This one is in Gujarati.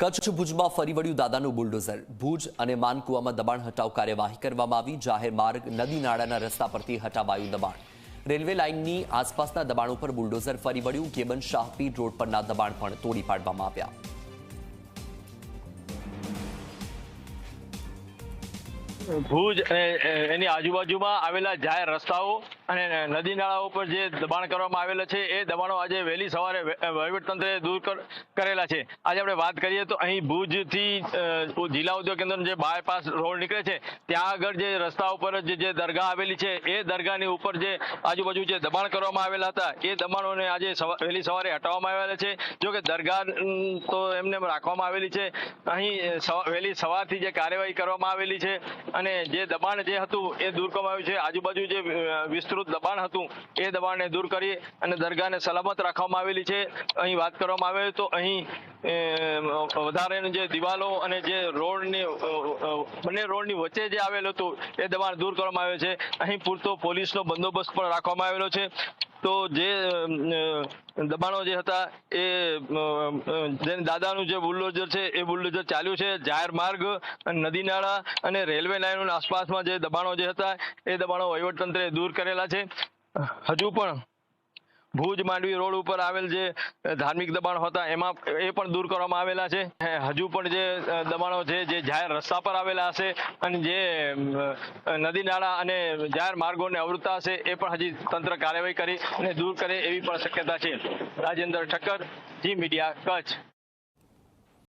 કચ્છ ભુજમાં ફરી વળ્યું દાદાનું બુલડોઝર. ભુજ અને માનકુવામાં દબાણ હટાવ કાર્યવાહી કરવામાં આવી. જાહેર માર્ગ, નદી નાળાના રસ્તા પરથી હટાવાયું દબાણ. રેલવે લાઇનની આસપાસના દબાણ ઉપર બુલડોઝર ફરી વળ્યું. કેબન શાહપીર રોડ પરના દબાણ પણ તોડી પાડવામાં આવ્યા. ભુજ અને એની આજુબાજુમાં આવેલા જાહેર રસ્તાઓ અને નદી નાળા પર જે દબાણ કરવામાં આવેલા છે એ દબાણો આજે વહેલી સવારે વહીવટતંત્રે દૂર કર- કરેલા છે. આજે આપણે વાત કરીએ તો અહીં ભુજથી જિલ્લા ઉદ્યોગ કેન્દ્રનો જે બાયપાસ રોડ નીકળે છે ત્યાં આગળ જે રસ્તા ઉપર જ જે દરગાહ આવેલી છે એ દરગાહની ઉપર જે આજુબાજુ જે દબાણ કરવામાં આવેલા હતા એ દબાણોને આજે વહેલી સવારે હટાવવામાં આવેલા છે. જો કે દરગાહ તો એમને રાખવામાં આવેલી છે. અહીં વહેલી સવારથી જે કાર્યવાહી કરવામાં આવેલી છે અને જે દબાણ જે હતું એ દૂર કરવામાં આવ્યું છે. આજુબાજુ જે અ, વિસ્તૃત દબાણ હતું. એ દબાણને દૂર કરી અને દરગાહને સલામત રાખવામાં આવેલી છે. અહીં વાત કરવામાં આવે તો અહીં વધારે જે દિવાલો અને જે રોડની બંને રોડની વચ્ચે જે આવેલું હતું, એ દબાણ દૂર કરવામાં આવ્યું છે. અહીં પૂરતો પોલીસનો બંદોબસ્ત પણ રાખવામાં આવેલો છે. તો જે દબાણો જે હતા એ અ, અ, જે દાદાનું જે બુલડોઝર છે એ બુલડોઝર ચાલ્યું છે. જાહેર માર્ગ નદી નાળા અને રેલવે લાઈનોના આસપાસમાં જે દબાણો જે હતા એ દબાણો વહીવટતંત્રે દૂર કરેલા છે. હજુ પણ ભુજ માંડવી રોડ ઉપર આવેલ જે ધાર્મિક દબાણ હતા, એમાં એ પણ દૂર કરવામાં આવેલા છે. હજુ પણ જે દબાણો છે, જે જાહેર રસ્તા પર આવેલા હશે અને જે નદી નાળા અને જાહેર માર્ગોને અવૃત્તા હશે, એ પણ હજી તંત્ર કાર્યવાહી કરી અને દૂર કરે એવી પણ શક્યતા છે. રાજેન્દ્ર ઠક્કર, જી મીડિયા, કચ્છ.